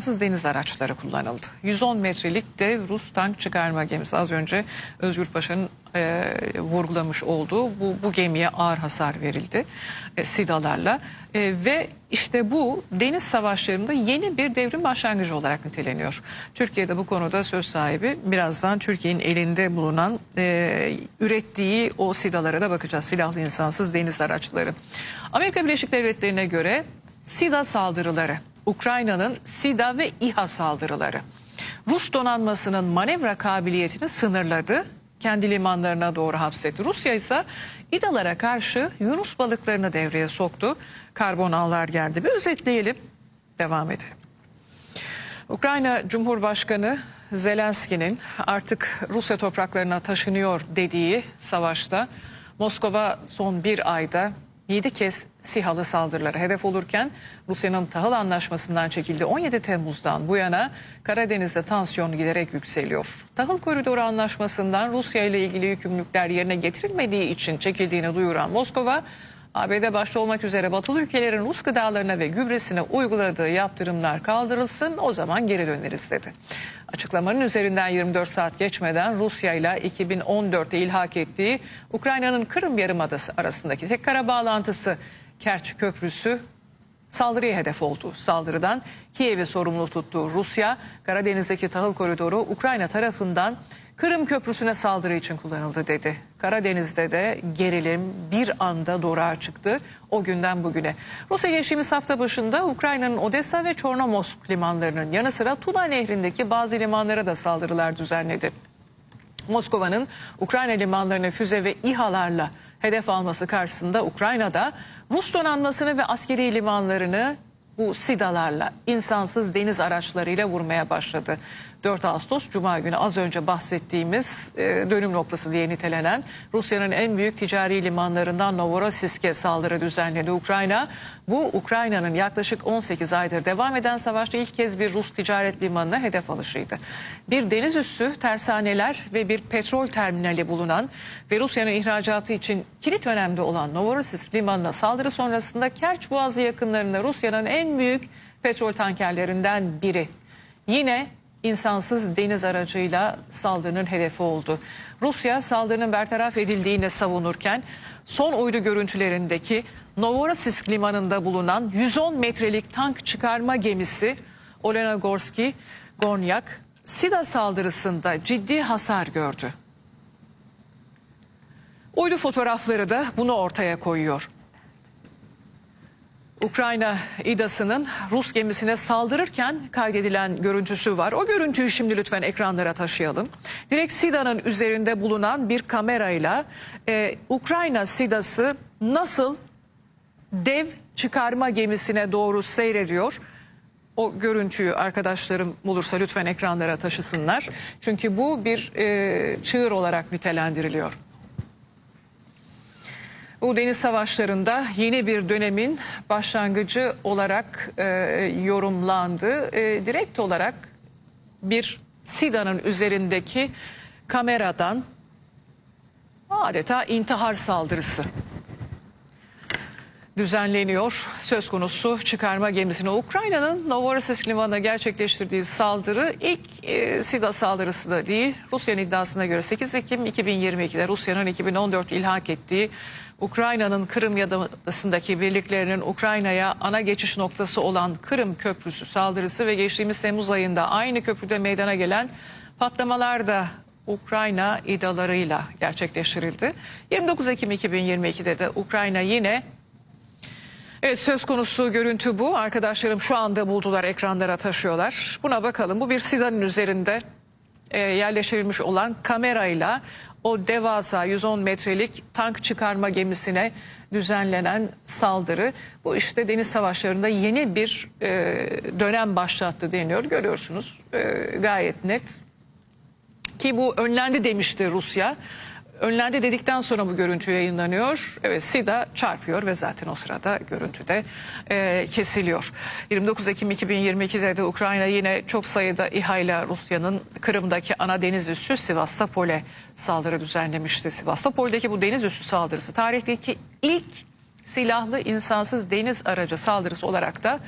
Sız deniz araçları kullanıldı. 110 metrelik dev Rus tank çıkarma gemisi. Az önce Özgür Paşa'nın e, vurgulamış olduğu bu, bu gemiye ağır hasar verildi e, SİDA'larla. E, ve işte bu deniz savaşlarında yeni bir devrim başlangıcı olarak niteleniyor. Türkiye'de bu konuda söz sahibi. Birazdan Türkiye'nin elinde bulunan e, ürettiği o SİDA'lara da bakacağız. Silahlı insansız deniz araçları. Amerika Birleşik Devletleri'ne göre SİDA saldırıları Ukrayna'nın SİDA ve İHA saldırıları. Rus donanmasının manevra kabiliyetini sınırladı, kendi limanlarına doğru hapsetti. Rusya ise İDA'lara karşı Yunus balıklarını devreye soktu. Karbon ağlar geldi. Bir özetleyelim, devam edelim. Ukrayna Cumhurbaşkanı Zelenski'nin artık Rusya topraklarına taşınıyor dediği savaşta Moskova son bir ayda 7 kez SİHA'lı saldırılara hedef olurken Rusya'nın tahıl anlaşmasından çekildi. 17 Temmuz'dan bu yana Karadeniz'de tansiyon giderek yükseliyor. Tahıl koridoru anlaşmasından Rusya ile ilgili yükümlülükler yerine getirilmediği için çekildiğini duyuran Moskova, ABD başta olmak üzere batılı ülkelerin Rus gıdalarına ve gübresine uyguladığı yaptırımlar kaldırılsın o zaman geri döneriz dedi. Açıklamanın üzerinden 24 saat geçmeden Rusya ile 2014'te ilhak ettiği Ukrayna'nın Kırım Yarımadası arasındaki tek kara bağlantısı Kerç Köprüsü saldırıya hedef oldu. Saldırıdan Kiev'i sorumlu tuttu Rusya. Karadeniz'deki tahıl koridoru Ukrayna tarafından Kırım Köprüsü'ne saldırı için kullanıldı dedi. Karadeniz'de de gerilim bir anda doruğa çıktı o günden bugüne. Rusya geçtiğimiz hafta başında Ukrayna'nın Odessa ve Çornomorsk limanlarının yanı sıra Tuna Nehri'ndeki bazı limanlara da saldırılar düzenledi. Moskova'nın Ukrayna limanlarına füze ve İHA'larla hedef alması karşısında Ukrayna'da Rus donanmasını ve askeri limanlarını bu SİDA'larla, insansız deniz araçlarıyla vurmaya başladı. 4 Ağustos Cuma günü az önce bahsettiğimiz e, dönüm noktası diye nitelenen Rusya'nın en büyük ticari limanlarından Novorossiysk'e saldırı düzenledi Ukrayna. Bu Ukrayna'nın yaklaşık 18 aydır devam eden savaşta ilk kez bir Rus ticaret limanına hedef alışıydı. Bir deniz üssü, tersaneler ve bir petrol terminali bulunan ve Rusya'nın ihracatı için kilit önemli olan Novorossiysk limanına saldırı sonrasında Kerç Boğazı yakınlarında Rusya'nın en büyük petrol tankerlerinden biri. Yine insansız deniz aracıyla saldırının hedefi oldu. Rusya saldırının bertaraf edildiğini savunurken son uydu görüntülerindeki Novorossiysk limanında bulunan 110 metrelik tank çıkarma gemisi Olenogorski Gornyak SİDA saldırısında ciddi hasar gördü. Uydu fotoğrafları da bunu ortaya koyuyor. Ukrayna İDA'sının Rus gemisine saldırırken kaydedilen görüntüsü var. O görüntüyü şimdi lütfen ekranlara taşıyalım. Direkt SİDA'nın üzerinde bulunan bir kamerayla e, Ukrayna SİDA'sı nasıl dev çıkarma gemisine doğru seyrediyor. O görüntüyü arkadaşlarım bulursa lütfen ekranlara taşısınlar. Çünkü bu bir e, çığır olarak nitelendiriliyor. Bu deniz savaşlarında yeni bir dönemin başlangıcı olarak e, yorumlandı. E, direkt olarak bir SİDA'nın üzerindeki kameradan adeta intihar saldırısı düzenleniyor. Söz konusu çıkarma gemisine Ukrayna'nın Novorossiysk limanına gerçekleştirdiği saldırı ilk e, SİDA saldırısı da değil. Rusya'nın iddiasına göre 8 Ekim 2022'de Rusya'nın 2014 ilhak ettiği Ukrayna'nın Kırım Yarımadası'ndaki birliklerinin Ukrayna'ya ana geçiş noktası olan Kırım Köprüsü saldırısı ve geçtiğimiz Temmuz ayında aynı köprüde meydana gelen patlamalar da Ukrayna idalarıyla gerçekleştirildi. 29 Ekim 2022'de de Ukrayna yine Evet söz konusu görüntü bu. Arkadaşlarım şu anda buldular ekranlara taşıyorlar. Buna bakalım. Bu bir SİDA'nın üzerinde e, yerleştirilmiş olan kamerayla o devasa 110 metrelik tank çıkarma gemisine düzenlenen saldırı. Bu işte deniz savaşlarında yeni bir e, dönem başlattı deniyor. Görüyorsunuz e, gayet net. Ki bu önlendi demişti Rusya. Önlendi dedikten sonra bu görüntü yayınlanıyor. Evet SİDA çarpıyor ve zaten o sırada görüntüde e, kesiliyor. 29 Ekim 2022'de de Ukrayna yine çok sayıda İHA ile Rusya'nın Kırım'daki ana deniz üssü Sivastopol'e saldırı düzenlemişti. Sivastopol'deki bu deniz üssü saldırısı tarihteki ilk silahlı insansız deniz aracı saldırısı olarak da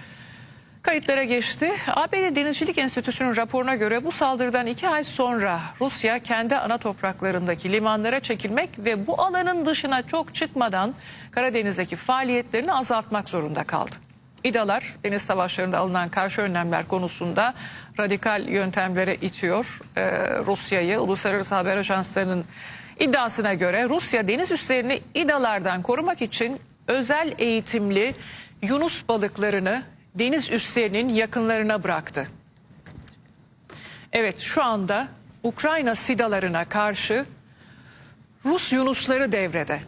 Kayıtlara geçti. ABD Denizcilik Enstitüsü'nün raporuna göre bu saldırıdan iki ay sonra Rusya kendi ana topraklarındaki limanlara çekilmek ve bu alanın dışına çok çıkmadan Karadeniz'deki faaliyetlerini azaltmak zorunda kaldı. İdalar deniz savaşlarında alınan karşı önlemler konusunda radikal yöntemlere itiyor Ee, Rusya'yı. Uluslararası haber ajanslarının iddiasına göre Rusya deniz üslerini İdalardan korumak için özel eğitimli Yunus balıklarını deniz üslerinin yakınlarına bıraktı. Evet şu anda Ukrayna sidalarına karşı Rus Yunusları devrede.